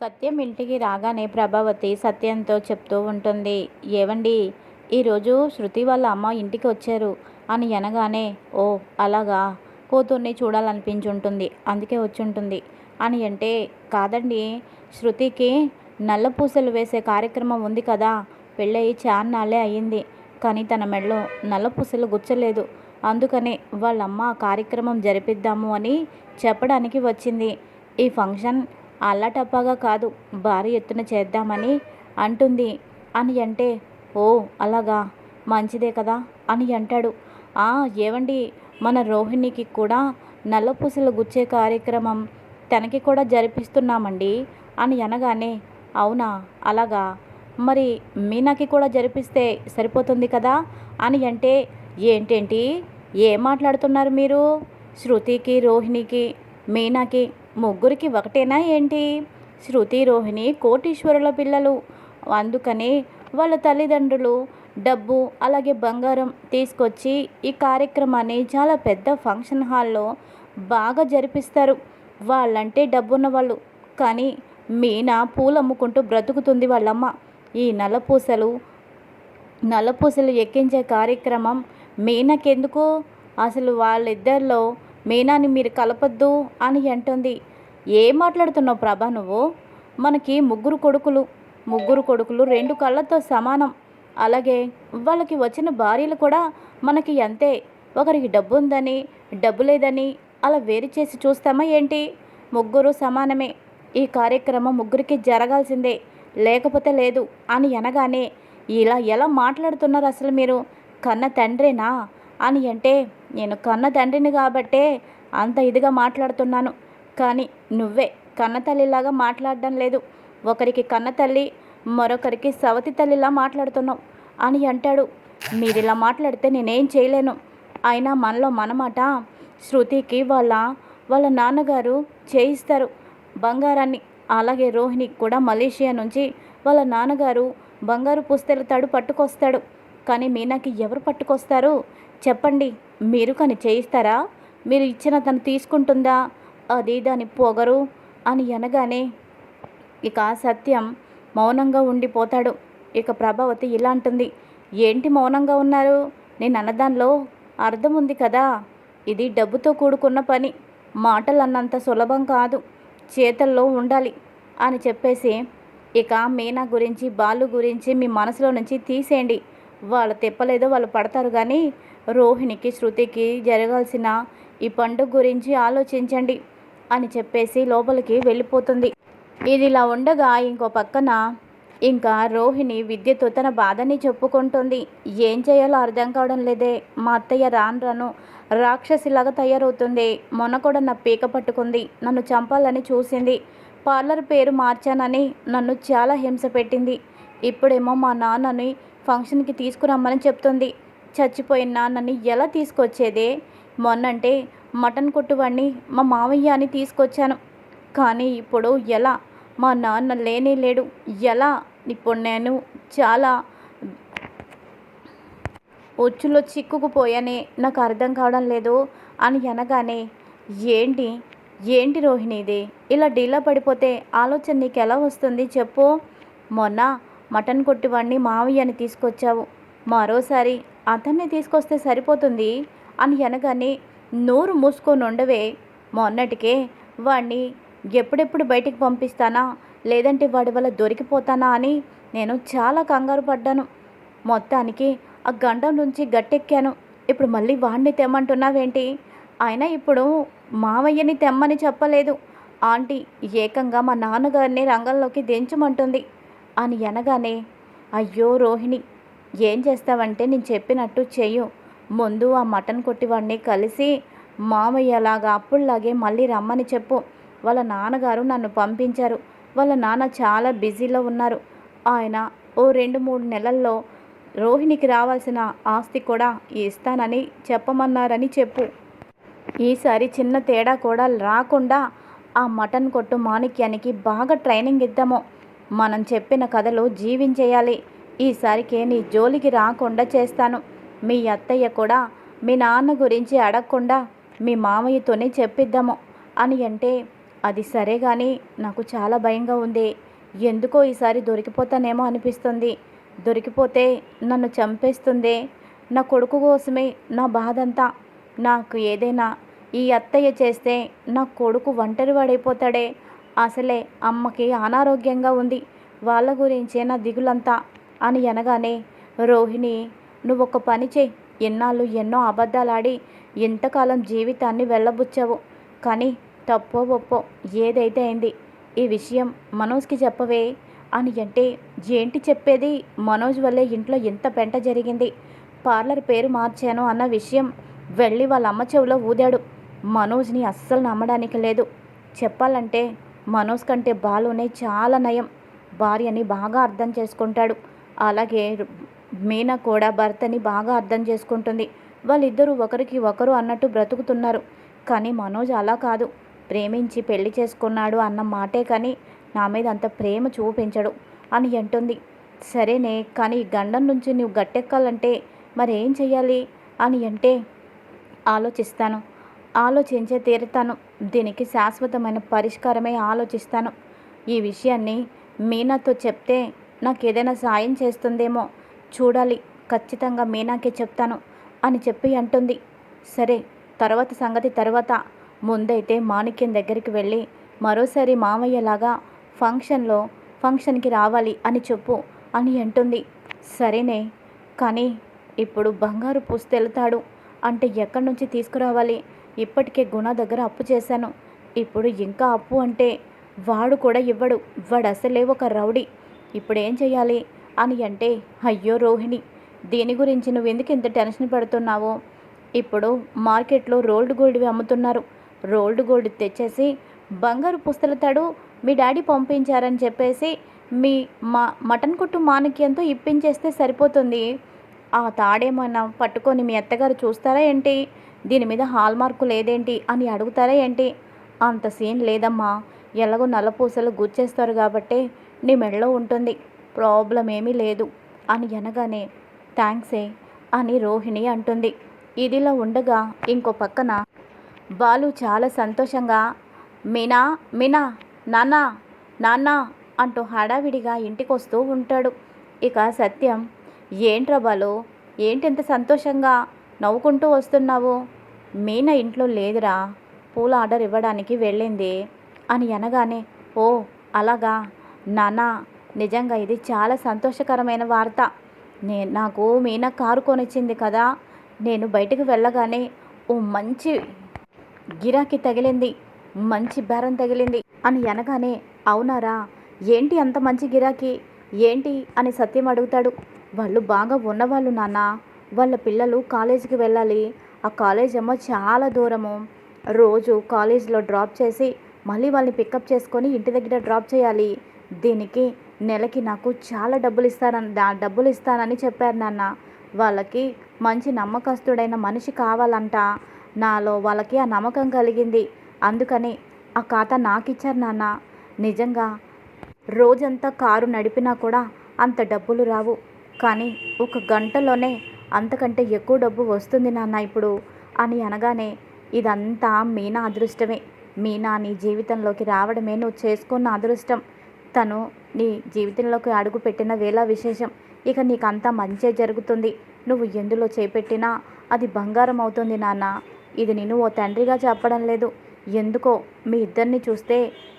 సత్యం ఇంటికి రాగానే ప్రభావతి సత్యంతో చెప్తూ ఉంటుంది. ఏవండి ఈరోజు శృతి వాళ్ళ అమ్మ ఇంటికి వచ్చారు అని అనగానే ఓ అలాగా? కూతుర్ని చూడాలనిపించుంటుంది. అందుకే వచ్చుంటుంది అని అంటే కాదండి శృతికి నల్ల పూసలు వేసే కార్యక్రమం ఉంది కదా పెళ్ళయి చాన్నాళ్ళే అయ్యింది. కానీ తన మెడలో నల్ల పూసలు గుచ్చలేదు. అందుకనే వాళ్ళమ్మ కార్యక్రమం జరిపిద్దాము అని చెప్పడానికి వచ్చింది. ఈ ఫంక్షన్ అల్లటప్పగా కాదు భారీ ఎత్తున చేద్దామని అంటుంది. అని అంటే ఓ అలాగా మంచిదే కదా అని అంటాడు. "ఆ, ఏవండి మన రోహిణికి కూడా నల్లపూసలు గుచ్చే కార్యక్రమం తనకి కూడా జరిపిస్తున్నామండి అని అనగానే అవునా అలాగా మరి మీనాకి కూడా జరిపిస్తే సరిపోతుంది కదా అని అంటే ఏంటేంటి ఏం మాట్లాడుతున్నారు మీరు? శృతికి రోహిణికి మీనాకి ముగ్గురికి ఒకటేనా ఏంటి? శృతి రోహిణి కోటీశ్వరుల పిల్లలు. అందుకని వాళ్ళ తల్లిదండ్రులు డబ్బు అలాగే బంగారం తీసుకొచ్చి ఈ కార్యక్రమాన్ని చాలా పెద్ద ఫంక్షన్ హాల్లో బాగా జరిపిస్తారు. వాళ్ళంటే డబ్బున్న వాళ్ళు కానీ మీనా పూలు అమ్ముకుంటూ బ్రతుకుతుంది వాళ్ళమ్మ. ఈ నల్లపూసలు నల్లపూసలు ఎక్కించే కార్యక్రమం మీనాకెందుకు? అసలు వాళ్ళిద్దరిలో మీనాని మీరు కలపద్దు అని అంటుంది. ఏం మాట్లాడుతున్నావు ప్రభా నువ్వు? మనకి ముగ్గురు కొడుకులు ముగ్గురు కొడుకులు రెండు కళ్ళతో సమానం. అలాగే వాళ్ళకి వచ్చిన భార్యలు కూడా మనకి అంతే. ఒకరికి డబ్బు ఉందని డబ్బు లేదని అలా వేరు చేసి చూస్తామా ఏంటి? ముగ్గురు సమానమే. ఈ కార్యక్రమం ముగ్గురికి జరగాల్సిందే. లేకపోతే లేదు అని అనగానే ఇలా ఎలా మాట్లాడుతున్నారు అసలు మీరు? కన్న తండ్రేనా? అని అంటే నేను కన్న తండ్రిని కాబట్టే అంత ఇదిగా మాట్లాడుతున్నాను. కానీ నువ్వే కన్న తల్లిలాగా మాట్లాడడం లేదు. ఒకరికి కన్న తల్లి మరొకరికి సవతి తల్లిలా మాట్లాడుతున్నావు అని అంటాడు. మీరు ఇలా మాట్లాడితే నేనేం చేయలేను. అయినా మనలో మనమాట శృతికి వాళ్ళ వాళ్ళ నాన్నగారు చేయిస్తారు. బంగారాన్ని అలాగే రోహిణికి కూడా మలేషియా నుంచి వాళ్ళ నాన్నగారు బంగారు పుస్తల తాడు పట్టుకొస్తాడు. కానీ మీనాకి ఎవరు పట్టుకొస్తారు? చెప్పండి. మీరు కానీ చేయిస్తారా? మీరు ఇచ్చిన తను తీసుకుంటుందా? అది దాని పొగరు అని అనగానే ఇక సత్యం మౌనంగా ఉండిపోతాడు. ఇక ప్రభావతి ఇలా అంటుంది ఏంటి మౌనంగా ఉన్నారు? నేను అన్నదానిలో అర్థం ఉంది కదా? ఇది డబ్బుతో కూడుకున్న పని. మాటలు అన్నంత సులభం కాదు. చేతల్లో ఉండాలి అని చెప్పేసి ఇక మీనా గురించి బాలు గురించి మీ మనసులో నుంచి తీసేయండి. వాళ్ళు తిప్పలేదో వాళ్ళు పడతారు కానీ రోహిణికి శృతికి జరగాల్సిన ఈ పండుగ గురించి ఆలోచించండి. అని చెప్పేసి లోపలికి వెళ్ళిపోతుంది. ఇది ఇలా ఉండగా ఇంకో పక్కన ఇంకా రోహిణి విద్యతో తన బాధని చెప్పుకుంటుంది. ఏం చేయాలో అర్థం కావడం లేదే. మా అత్తయ్య రాను రాను రాక్షసిలాగా తయారవుతుంది. మొన్న కూడా నా పీక పట్టుకుంది. నన్ను చంపాలని చూసింది. పార్లర్ పేరు మార్చానని నన్ను చాలా హింస పెట్టింది. ఇప్పుడేమో మా నాన్నని ఫంక్షన్కి తీసుకురమ్మని చెప్తుంది. చచ్చిపోయిన నాన్నని ఎలా తీసుకొచ్చేదే? మొన్నంటే మటన్ కొట్టువాడిని మా మావయ్య అని తీసుకొచ్చాను. కానీ ఇప్పుడు ఎలా? మా నాన్న లేనే లేడు. ఎలా? ఇప్పుడు నేను చాలా ఒచ్చులో చిక్కుకుపోయానే. నాకు అర్థం కావడం లేదు అని అనగానే ఏంటి? ఏంటి రోహిణి ఇలా డీలా పడిపోతే ఆలోచన నీకు ఎలా వస్తుంది చెప్పు. మొన్న మటన్ కొట్టివాడిని మావయ్యని తీసుకొచ్చావు. మరోసారి అతన్ని తీసుకొస్తే సరిపోతుంది అని అనగానే నోరు మూసుకొని ఉండవే మొన్నటికే వాడిని ఎప్పుడెప్పుడు బయటికి పంపిస్తానా? లేదంటే వాడి వల్ల దొరికిపోతానా? అని నేను చాలా కంగారు పడ్డాను. మొత్తానికి ఆ గండం నుంచి గట్టెక్కాను. ఇప్పుడు మళ్ళీ వాడిని తెమ్మంటున్నావేంటి? అయినా ఇప్పుడు మావయ్యని తెమ్మని చెప్పలేదు. ఆంటీ ఏకంగా మా నాన్నగారిని రంగంలోకి దించమంటుంది అని అనగానే అయ్యో రోహిణి ఏం చేస్తావంటే నేను చెప్పినట్టు చెయ్యు. ముందు ఆ మటన్ కొట్టివాడిని కలిసి మామయ్యలాగా అప్పుడులాగే మళ్ళీ రమ్మని చెప్పు వాళ్ళ నాన్నగారు నన్ను పంపించారు. వాళ్ళ నాన్న చాలా బిజీలో ఉన్నారు. ఆయన ఓ రెండు మూడు నెలల్లో రోహిణికి రావాల్సిన ఆస్తి కూడా ఇస్తానని చెప్పమన్నారని చెప్పు. ఈసారి చిన్న తేడా కూడా రాకుండా ఆ మటన్ కొట్టు మాణిక్యానికి బాగా ట్రైనింగ్ ఇద్దాము. మనం చెప్పిన కథలు జీవించేయాలి. ఈసారికి నీ జోలికి రాకుండా చేస్తాను. మీ అత్తయ్య కూడా మీ నాన్న గురించి అడగకుండా మీ మామయ్యతోనే చెప్పిద్దాము అని అంటే అది సరే కానీ నాకు చాలా భయంగా ఉంది. ఎందుకో ఈసారి దొరికిపోతానేమో అనిపిస్తుంది. దొరికిపోతే నన్ను చంపేస్తుంది. నా కొడుకు కోసమే నా బాధంతా. నాకు ఏదైనా ఈ అత్తయ్య చేస్తే నా కొడుకు ఒంటరి వాడైపోతాడే. అసలే అమ్మకి అనారోగ్యంగా ఉంది. వాళ్ళ గురించే నా దిగులంతా అని అనగానే రోహిణి నువ్వు ఒక పని చేయి. ఎన్నాళ్ళు ఎన్నో అబద్ధాలాడి ఎంతకాలం జీవితాన్ని వెళ్ళబుచ్చావు. కానీ తప్పో ఒప్పో ఏదైతే అయింది ఈ విషయం మనోజ్కి చెప్పవే అని అంటే ఏంటి చెప్పేది? మనోజ్ వల్లే ఇంట్లో ఎంత పెంట జరిగింది. పార్లర్ పేరు మార్చాను అన్న విషయం వెళ్ళి వాళ్ళ అమ్మ చెవిలో ఊదాడు. మనోజ్ని అస్సలు నమ్మడానికి లేదు. చెప్పాలంటే మనోజ్ కంటే బాలునే చాలా నయం. భార్యని బాగా అర్థం చేసుకుంటాడు. అలాగే మీనా కూడా భర్తని బాగా అర్థం చేసుకుంటుంది. వాళ్ళిద్దరూ ఒకరికి ఒకరు అన్నట్టు బ్రతుకుతున్నారు. కానీ మనోజ్ అలా కాదు. ప్రేమించి పెళ్ళి చేసుకున్నాడు అన్న మాటే కానీ నా మీద అంత ప్రేమ చూపించడు అని అంటుంది. సరేనే కానీ ఈ గండం నుంచి నువ్వు గట్టెక్కాలంటే మరి ఏం చెయ్యాలి అని అంటే ఆలోచిస్తాను. ఆలోచించే తీరుతాను. దీనికి శాశ్వతమైన పరిష్కారమే ఆలోచిస్తాను. ఈ విషయాన్ని మీనాతో చెప్తే నాకు ఏదైనా సాయం చేస్తుందేమో చూడాలి. ఖచ్చితంగా మీనాకే చెప్తాను అని చెప్పి అంటుంది. సరే తర్వాత సంగతి తర్వాత. ముందైతే మాణిక్యం దగ్గరికి వెళ్ళి మరోసారి మామయ్యలాగా ఫంక్షన్లో ఫంక్షన్కి రావాలి అని చెప్పు అని అంటుంది. సరేనే కానీ ఇప్పుడు బంగారు పుస్తెళ్తాడు అంటే ఎక్కడి నుంచి తీసుకురావాలి? ఇప్పటికే గుణ దగ్గర అప్పు చేశాను. ఇప్పుడు ఇంకా అప్పు అంటే వాడు కూడా ఇవ్వడు. వాడు అసలే ఒక రౌడీ. ఇప్పుడు ఏం చేయాలి అని అంటే అయ్యో రోహిణి దీని గురించి నువ్వు ఎందుకు ఇంత టెన్షన్ పడుతున్నావో? ఇప్పుడు మార్కెట్లో రోల్డ్ గోల్డ్వి అమ్ముతున్నారు. రోల్డ్ గోల్డ్ తెచ్చేసి బంగారు పుస్తలతాడు మీ డాడీ పంపించారని చెప్పేసి మీ మా మటన్ కొట్టు మాణిక్యంతో ఇప్పించేస్తే సరిపోతుంది. ఆ తాడేమైనా పట్టుకొని మీ అత్తగారు చూస్తారా ఏంటి? దీని మీద హాల్ మార్కు లేదేంటి అని అడుగుతారా ఏంటి? అంత సీన్ లేదమ్మా. ఎలాగో నల్లపూసలు గుచ్చేస్తారు కాబట్టి నీ మెడలో ఉంటుంది. ప్రాబ్లం ఏమీ లేదు అని అనగానే థ్యాంక్సే అని రోహిణి అంటుంది. ఇదిలా ఉండగా ఇంకో పక్కన బాలు చాలా సంతోషంగా మీనా మీనా నాన్న నాన్న అంటూ హడావిడిగా ఇంటికి వస్తూ ఉంటాడు. ఇక సత్యం ఏంట్రా బాలు ఏంటెంత సంతోషంగా నవ్వుకుంటూ వస్తున్నావు? మీనా ఇంట్లో లేదురా పూల ఆర్డర్ ఇవ్వడానికి వెళ్ళింది అని అనగానే ఓ అలాగా నానా నిజంగా ఇది చాలా సంతోషకరమైన వార్త. నే నాకు మీనా కారు కొనిచ్చింది కదా నేను బయటకు వెళ్ళగానే ఓ మంచి గిరాకీ తగిలింది మంచి బేరం తగిలింది అని అనగానే అవునారా ఏంటి అంత మంచి గిరాకీ ఏంటి అని సత్యం అడుగుతాడు. వాళ్ళు బాగా ఉన్నవాళ్ళు నాన్న వాళ్ళ పిల్లలు కాలేజీకి వెళ్ళాలి. ఆ కాలేజ్ ఏమో చాలా దూరము. రోజు కాలేజ్లో డ్రాప్ చేసి మళ్ళీ వాళ్ళని పికప్ చేసుకొని ఇంటి దగ్గర డ్రాప్ చేయాలి. దీనికి నెలకి నాకు చాలా డబ్బులు ఇస్తారని దా డబ్బులు ఇస్తానని చెప్పారు నాన్న. వాళ్ళకి మంచి నమ్మకస్తుడైన మనిషి కావాలంట. నాలో వాళ్ళకి ఆ నమ్మకం కలిగింది. అందుకని ఆ ఖాతా నాకు ఇచ్చారు నాన్న. నిజంగా రోజంతా కారు నడిపినా కూడా అంత డబ్బులు రావు. కానీ ఒక గంటలోనే అంతకంటే ఎక్కువ డబ్బు వస్తుంది నాన్న ఇప్పుడు అని అనగానే ఇదంతా మీనా అదృష్టమే. మీనా నీ జీవితంలోకి రావడమే నువ్వు చేసుకున్న అదృష్టం. తను నీ జీవితంలోకి అడుగు పెట్టిన వేళ విశేషం. ఇక నీకంతా మంచి మంచే జరుగుతుంది. నువ్వు ఎందులో చేపెట్టినా అది బంగారం అవుతుంది నాన్న. ఇది నేను ఓ తండ్రిగా చెప్పడం లేదు. ఎందుకో మీ ఇద్దరిని చూస్తే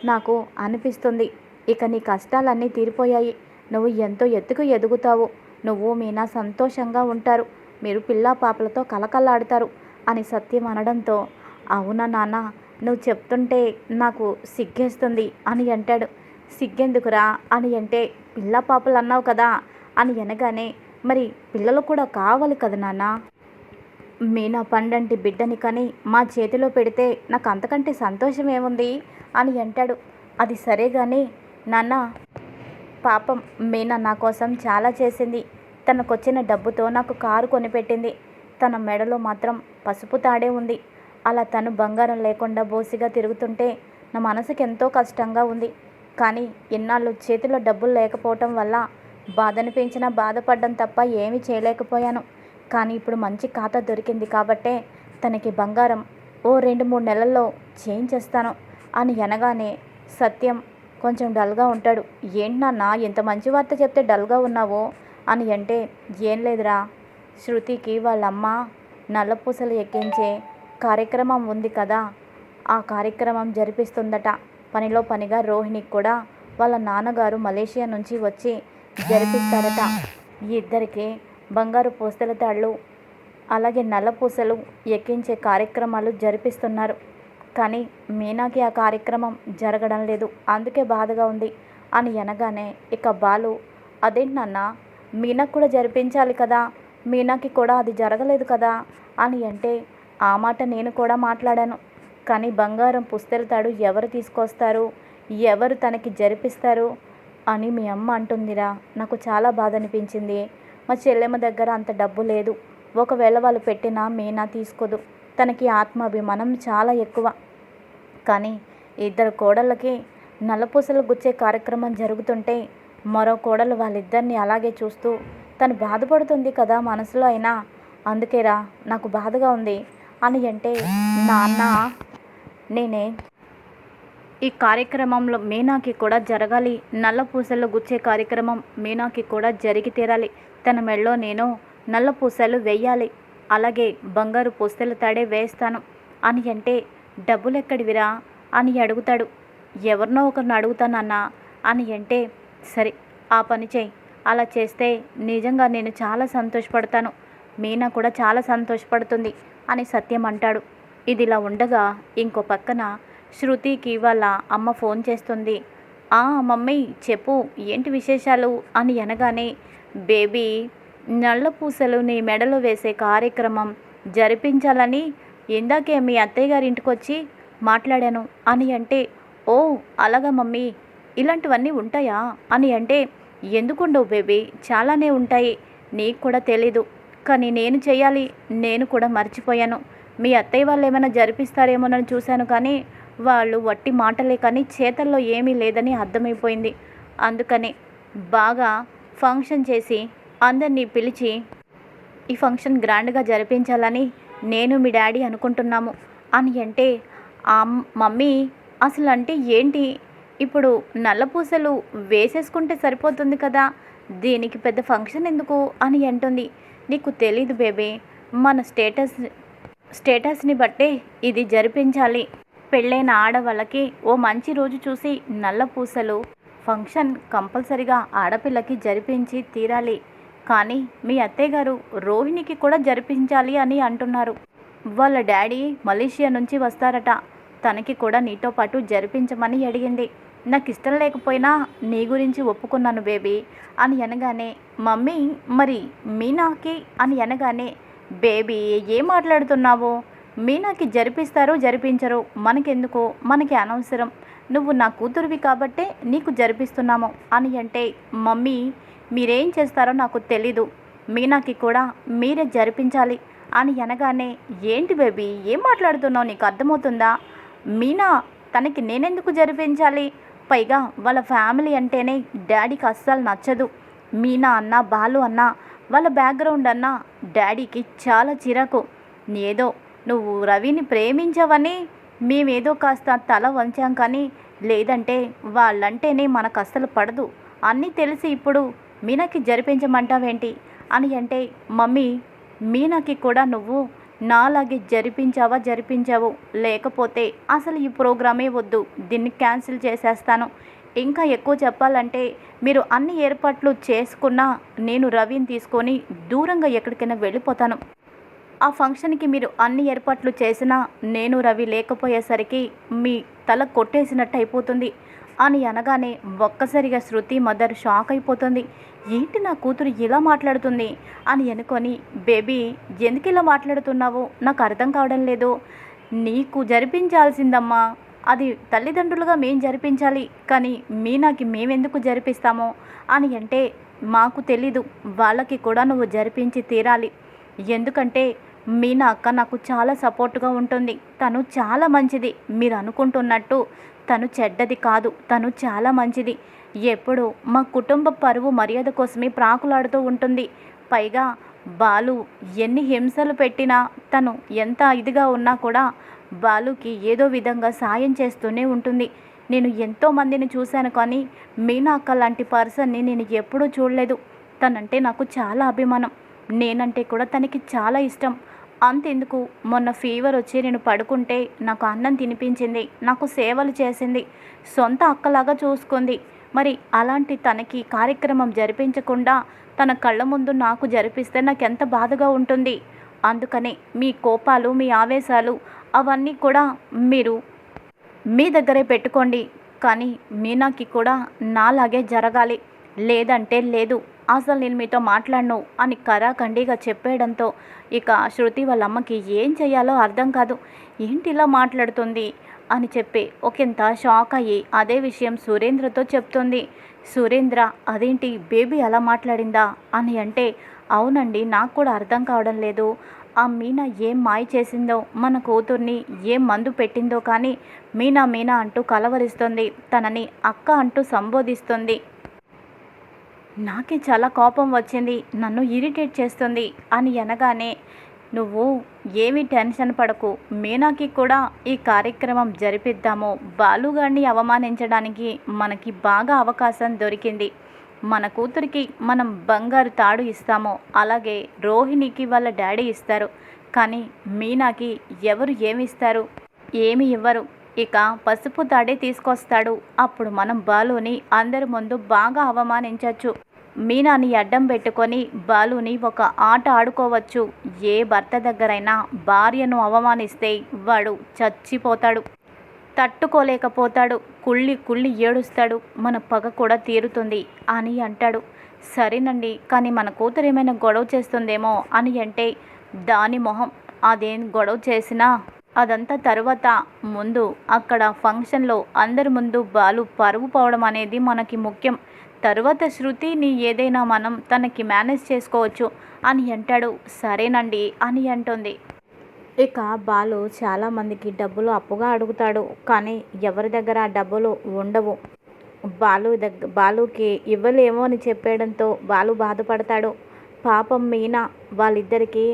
నాకు అనిపిస్తుంది. ఇక నీ కష్టాలన్నీ తీరిపోయాయి. నువ్వు ఎంతో ఎత్తుకు ఎదుగుతావు. నువ్వు మీనా సంతోషంగా ఉంటారు. మీరు పిల్లా పాపలతో కలకల్లాడతారు అని సత్యం అనడంతో అవునా నాన్న? నువ్వు చెప్తుంటే నాకు సిగ్గేస్తుంది అని అంటాడు. సిగ్గెందుకురా అని అంటే పిల్ల పాపలు అన్నావు కదా అని అనగానే మరి పిల్లలు కూడా కావాలి కదా నాన్న? మీనా పండంటి బిడ్డని కని మా చేతిలో పెడితే నాకు అంతకంటే సంతోషం ఏముంది అని అంటాడు. అది సరే కానీ నాన్న పాపం మీనా నా కోసం చాలా చేసింది. తనకొచ్చిన డబ్బుతో నాకు కారు కొనిపెట్టింది. తన మెడలో మాత్రం పసుపు తాడే ఉంది. అలా తను బంగారం లేకుండా బోసిగా తిరుగుతుంటే నా మనసుకి ఎంతో కష్టంగా ఉంది. కానీ ఇన్నాళ్ళు చేతిలో డబ్బులు లేకపోవటం వల్ల బాధనిపించినా బాధపడడం తప్ప ఏమీ చేయలేకపోయాను. కానీ ఇప్పుడు మంచి ఖాతా దొరికింది కాబట్టే తనకి బంగారం ఓ రెండు మూడు నెలల్లో చేంజ్ చేస్తాను అని అనగానే సత్యం కొంచెం డల్గా ఉంటాడు. ఏంటి నాన్న ఇంత మంచి వార్త చెప్తే డల్గా ఉన్నావో? అని అంటే ఏం లేదురా. శృతికి వాళ్ళమ్మ నల్లపూసలు ఎక్కించే కార్యక్రమం ఉంది కదా ఆ కార్యక్రమం జరిపిస్తుందట. పనిలో పనిగా రోహిణికి కూడా వాళ్ళ నాన్నగారు మలేషియా నుంచి వచ్చి జరిపిస్తారట. ఈ ఇద్దరికి బంగారు పూసల తాళ్ళు అలాగే నల్ల పూసలు ఎక్కించే కార్యక్రమాలు జరిపిస్తున్నారు. కానీ మీనాకి ఆ కార్యక్రమం జరగడం లేదు. అందుకే బాధగా ఉంది అని అనగానే ఇక బాలు అదేంటి నాన్న మీనాకు కూడా జరిపించాలి కదా మీనాకి కూడా అది జరగలేదు కదా అని అంటే ఆ మాట నేను కూడా మాట్లాడాను. కానీ బంగారం పుస్తెలతాడు ఎవరు తీసుకొస్తారు? ఎవరు తనకి జరిపిస్తారు? అని మీ అమ్మ అంటుందిరా. నాకు చాలా బాధ అనిపించింది. మా చెల్లెమ్మ దగ్గర అంత డబ్బు లేదు. ఒకవేళ వాళ్ళు పెట్టినా మీనా తీసుకోదు. తనకి ఆత్మాభిమానం చాలా ఎక్కువ. కానీ ఇద్దరు కోడళ్ళకి నల్లపూసలు గుచ్చే కార్యక్రమం జరుగుతుంటే మరో కోడలు వాళ్ళిద్దరిని అలాగే చూస్తూ తను బాధపడుతుంది కదా మనసులో అయినా. అందుకేరా నాకు బాధగా ఉంది. అని అంటే నాన్న నేనే. ఈ కార్యక్రమంలో మీనాకి కూడా జరగాలి. నల్ల పూసలు గుచ్చే కార్యక్రమం మీనాకి కూడా జరిగి తీరాలి. తన మెడలో నేను నల్ల పూసలు వేయాలి. అలాగే బంగారు పూసలు తాడే వేస్తాను. అని అంటే డబ్బులు ఎక్కడివిరా అని అడుగుతాడు. ఎవరినో ఒకరిని అడుగుతానన్నా. అని అంటే సరే ఆ పని చేయి. అలా చేస్తే నిజంగా నేను చాలా సంతోషపడతాను. మీనా కూడా చాలా సంతోషపడుతుంది అని సత్యం అంటాడు. ఇది ఇలా ఉండగా ఇంకో పక్కన శృతికి వాళ్ళ అమ్మ ఫోన్ చేస్తుంది. ఆ మమ్మీ చెప్పు ఏంటి విశేషాలు? అని అనగానే బేబీ నల్ల పూసలు నీ మెడలో వేసే కార్యక్రమం జరిపించాలని ఇందాకే మీ అత్తయ్య గారి ఇంటికి వచ్చి మాట్లాడాను. అని అంటే ఓ అలాగా మమ్మీ ఇలాంటివన్నీ ఉంటాయా? అని అంటే ఎందుకుండవు బేబీ చాలానే ఉంటాయి నీకు కూడా తెలీదు కానీ నేను చేయాలి నేను కూడా మర్చిపోయాను. మీ అత్తయ్య వాళ్ళు ఏమైనా జరిపిస్తారేమోనని చూశాను కానీ వాళ్ళు వట్టి మాటలే కానీ చేతల్లో ఏమీ లేదని అర్థమైపోయింది. అందుకని బాగా ఫంక్షన్ చేసి అందరినీ పిలిచి ఈ ఫంక్షన్ గ్రాండ్గా జరిపించాలని నేను మీ డాడీ అనుకుంటున్నాము అని అంటే ఆ మమ్మీ అసలు అంటే ఏంటి? ఇప్పుడు నల్లపూసలు వేసేసుకుంటే సరిపోతుంది కదా దీనికి పెద్ద ఫంక్షన్ ఎందుకు? అని అంటుంది. నీకు తెలీదు బేబీ మన స్టేటస్ స్టేటస్ని బట్టే ఇది జరిపించాలి. పెళ్ళైన ఆడవాళ్ళకి ఓ మంచి రోజు చూసి నల్ల పూసలు ఫంక్షన్ కంపల్సరిగా ఆడపిల్లకి జరిపించి తీరాలి. కానీ మీ అత్తయ్యగారు రోహిణికి కూడా జరిపించాలి అని అంటున్నారు. వాళ్ళ డాడీ మలేషియా నుంచి వస్తారట. తనకి కూడా నీతో పాటు జరిపించమని అడిగింది. నాకు ఇష్టం లేకపోయినా నీ గురించి ఒప్పుకున్నాను బేబీ అని అనగానే మమ్మీ మరి మీనాకి అని అనగానే బేబీ ఏం మాట్లాడుతున్నావు? మీనాకి జరిపిస్తారో జరిపించరు మనకెందుకు? మనకి అనవసరం. నువ్వు నా కూతురువి కాబట్టే నీకు జరిపిస్తున్నాము అని అంటే మమ్మీ మీరేం చేస్తారో నాకు తెలీదు. మీనాకి కూడా మీరే జరిపించాలి అని అనగానే ఏంటి బేబీ ఏం మాట్లాడుతున్నావు? నీకు అర్థమవుతుందా? మీనా తనకి నేనెందుకు జరిపించాలి? పైగా వాళ్ళ ఫ్యామిలీ అంటేనే డాడీకి అస్సలు నచ్చదు. మీనా అన్న బాలు అన్న వాళ్ళ బ్యాక్గ్రౌండ్ అన్న డాడీకి చాలా చిరాకు. ఏదో నువ్వు రవిని ప్రేమించవని మేమేదో కాస్త తల వంచాం కానీ లేదంటే వాళ్ళంటేనే మనకు అస్సలు పడదు. అన్నీ తెలిసి ఇప్పుడు మీనాకి జరిపించమంటావేంటి? అని అంటే మమ్మీ మీనాకి కూడా నువ్వు నాలాగే జరిపించావా జరిపించావు. లేకపోతే అసలు ఈ ప్రోగ్రామే వద్దు. దీన్ని క్యాన్సిల్ చేసేస్తాను. ఇంకా ఎక్కువ చెప్పాలంటే మీరు అన్ని ఏర్పాట్లు చేసుకున్నా నేను రవిని తీసుకొని దూరంగా ఎక్కడికైనా వెళ్ళిపోతాను. ఆ ఫంక్షన్కి మీరు అన్ని ఏర్పాట్లు చేసినా నేను రవి లేకపోయేసరికి మీ తల కొట్టేసినట్టు అయిపోతుంది. అని అనగానే ఒక్కసారిగా శృతి మదర్ షాక్ అయిపోతుంది. ఏంటి నా కూతురు ఇలా మాట్లాడుతుంది? అని అనుకొని బేబీ ఎందుకు ఇలా మాట్లాడుతున్నావు? నాకు అర్థం కావడం లేదు. నీకు జరిపించాల్సిందమ్మా. అది తల్లిదండ్రులుగా మేము జరిపించాలి కానీ మీనాకి మేమెందుకు జరిపిస్తామో అని అంటే మాకు తెలీదు. వాళ్ళకి కూడా నువ్వు జరిపించి తీరాలి. ఎందుకంటే మీనా అక్క నాకు చాలా సపోర్ట్గా ఉంటుంది. తను చాలా మంచిది. మీరు అనుకుంటున్నట్టు తను చెడ్డది కాదు. తను చాలా మంచిది. ఎప్పుడు మా కుటుంబ పరువు మర్యాద కోసమే ప్రాకులాడుతూ ఉంటుంది. పైగా బాలు ఎన్ని హింసలు పెట్టినా తను ఎంత ఇదిగా ఉన్నా కూడా బాలుకి ఏదో విధంగా సాయం చేస్తూనే ఉంటుంది. నేను ఎంతో మందిని చూశాను కానీ మీనా అక్క లాంటి పర్సన్ని నేను ఎప్పుడూ చూడలేదు. తనంటే నాకు చాలా అభిమానం. నేనంటే కూడా తనకి చాలా ఇష్టం. అంతెందుకు? మొన్న ఫీవర్ వచ్చి నేను పడుకుంటే నాకు అన్నం తినిపించింది. నాకు సేవలు చేసింది. సొంత అక్కలాగా చూసుకుంది. మరి అలాంటి తనకి కార్యక్రమం జరిపించకుండా తన కళ్ళ ముందు నాకు జరిపిస్తే నాకు ఎంత బాధగా ఉంటుంది. అందుకనే మీ కోపాలు మీ ఆవేశాలు అవన్నీ కూడా మీరు మీ దగ్గరే పెట్టుకోండి. కానీ మీనాకి కూడా నాలాగే జరగాలి. లేదంటే లేదు. అసలు నేను మీతో మాట్లాడను అని కరాఖండిగా చెప్పేయడంతో ఇక శృతి వాళ్ళ అమ్మకి ఏం చేయాలో అర్థం కాదు. ఏంటి ఇలా మాట్లాడుతుంది? అని చెప్పి ఒకంత షాక్ అయ్యి అదే విషయం సురేంద్రతో చెప్తుంది. సురేంద్ర అదేంటి? బేబీ అలా మాట్లాడిందా? అని అంటే అవునండి. నాకు కూడా అర్థం కావడం లేదు. ఆ మీనా ఏం మాయ చేసిందో మన కూతుర్ని ఏం మందు పెట్టిందో కానీ మీనా మీనా అంటూ కలవరిస్తుంది. తనని అక్క అంటూ సంబోధిస్తుంది. నాకే చాలా కోపం వచ్చింది. నన్ను ఇరిటేట్ చేస్తుంది అని అనగానే నువ్వు ఏమీ టెన్షన్ పడకు. మీనాకి కూడా ఈ కార్యక్రమం జరిపిద్దాము. బాలుగాడిని అవమానించడానికి మనకి బాగా అవకాశం దొరికింది. మన కూతురికి మనం బంగారు తాడు ఇస్తామో అలాగే రోహిణికి వాళ్ళ డాడీ ఇస్తారు. కానీ మీనాకి ఎవరు ఏమి ఇస్తారు ఏమి ఇవ్వరు. ఇక పసుపు తాడే తీసుకొస్తాడు. అప్పుడు మనం బాలుని అందరి ముందు బాగా అవమానించవచ్చు మీనాని అడ్డం పెట్టుకొని బాలుని ఒక ఆట ఆడుకోవచ్చు. ఏ భర్త దగ్గరైనా భార్యను అవమానిస్తే వాడు చచ్చిపోతాడు. తట్టుకోలేకపోతాడు. కుళ్ళి కుళ్ళి ఏడుస్తాడు. మన పగ కూడా తీరుతుంది అని అంటాడు. సరేనండి కానీ మన కూతురు ఏమైనా గొడవ చేస్తుందేమో అని అంటే దాని మొహం. అదేం గొడవ చేసినా అదంతా తర్వాత. ముందు అక్కడ ఫంక్షన్లో అందరి ముందు బాలు పరుగు పోవడం అనేది మనకి ముఖ్యం. తర్వాత శృతిని ఏదైనా మనం తనకి మేనేజ్ చేసుకోవచ్చు అని అంటాడు. సరేనండి అని అంటుంది. ఇక బాలు చాలామందికి డబ్బులు అప్పుగా అడుగుతాడు కానీ ఎవరి దగ్గర డబ్బులు ఉండవు. బాలు దగ్గర బాలుకి ఇవ్వలేమో అని చెప్పేయడంతో బాలు బాధపడతాడు. పాపం మీనా వాళ్ళిద్దరికీ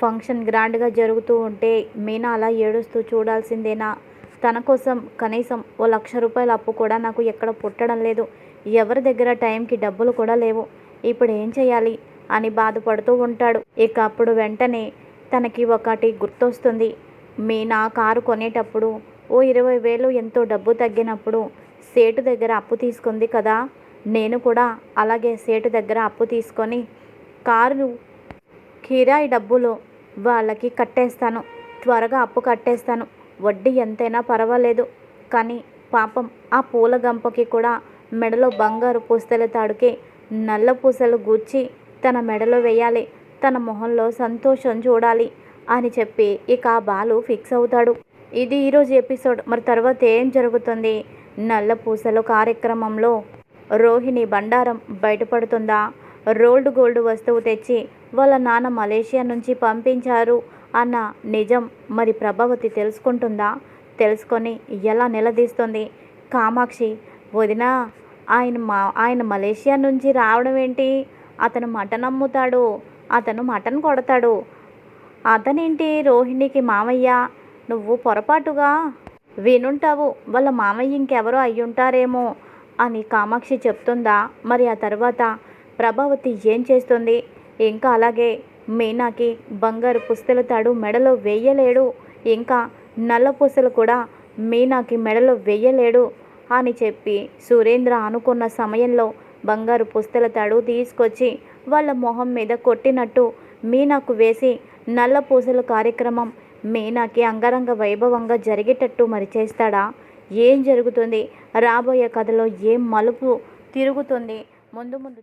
ఫంక్షన్ గ్రాండ్గా జరుగుతూ ఉంటే మీనా అలా ఏడుస్తూ చూడాల్సిందేనా? తన కోసం కనీసం ఓ లక్ష రూపాయల అప్పు కూడా నాకు ఎక్కడ పుట్టడం లేదు. ఎవరి దగ్గర టైంకి డబ్బులు కూడా లేవు. ఇప్పుడు ఏం చేయాలి? అని బాధపడుతూ ఉంటాడు. ఇక అప్పుడు వెంటనే తనకి ఒకటి గుర్తొస్తుంది. మీనా కారు కొనేటప్పుడు ఓ ఇరవై వేలు ఎంతో డబ్బు తగ్గినప్పుడు సేటు దగ్గర అప్పు తీసుకుంది కదా? నేను కూడా అలాగే సేటు దగ్గర అప్పు తీసుకొని కారు కిరాయి డబ్బులు వాళ్ళకి కట్టేస్తాను. త్వరగా అప్పు కట్టేస్తాను. వడ్డీ ఎంతైనా పర్వాలేదు. కానీ పాపం ఆ పూల గంపకి కూడా మెడలో బంగారు పూసలు తాడుకి నల్ల పూసలు గూర్చి తన మెడలో వేయాలి. తన మొహంలో సంతోషం చూడాలి అని చెప్పి ఇక ఆ బాలు ఫిక్స్ అవుతాడు. ఇది ఈరోజు ఎపిసోడ్. మరి తర్వాత ఏం జరుగుతుంది? నల్ల పూసల కార్యక్రమంలో రోహిణి బండారం బయటపడుతుందా? రోల్డ్ గోల్డ్ వస్తువు తెచ్చి వాళ్ళ నాన్న మలేషియా నుంచి పంపించారు అన్న నిజం మరి ప్రభావతి తెలుసుకుంటుందా? తెలుసుకొని ఎలా నిలదీస్తుంది? కామాక్షి వదిన ఆయన మా ఆయన మలేషియా నుంచి రావడం ఏంటి? అతను మటన్ అమ్ముతాడు. అతను మటన్ కొడతాడు. అతనేంటి? రోహిణికి మామయ్య నువ్వు పొరపాటుగా వినుంటావు. వాళ్ళ మామయ్య ఇంకెవరో అయ్యుంటారేమో అని కామాక్షి చెప్తుందా? మరి ఆ తర్వాత ప్రభావతి ఏం చేస్తుంది? ఇంకా అలాగే మీనాకి బంగారు పుస్తల తాడు మెడలో వేయలేడు. ఇంకా నల్ల పూసలు కూడా మీనాకి మెడలో వెయ్యలేడు అని చెప్పి సురేంద్ర అనుకున్న సమయంలో బంగారు పుస్తల తాడు తీసుకొచ్చి వాళ్ళ మొహం మీద కొట్టినట్టు మీనాకు వేసి నల్ల పూసల కార్యక్రమం మీనాకి అంగరంగ వైభవంగా జరిగేటట్టు మరి చేస్తాడా? ఏం జరుగుతుంది? రాబోయే కథలో ఏం మలుపు తిరుగుతుంది? ముందు ముందు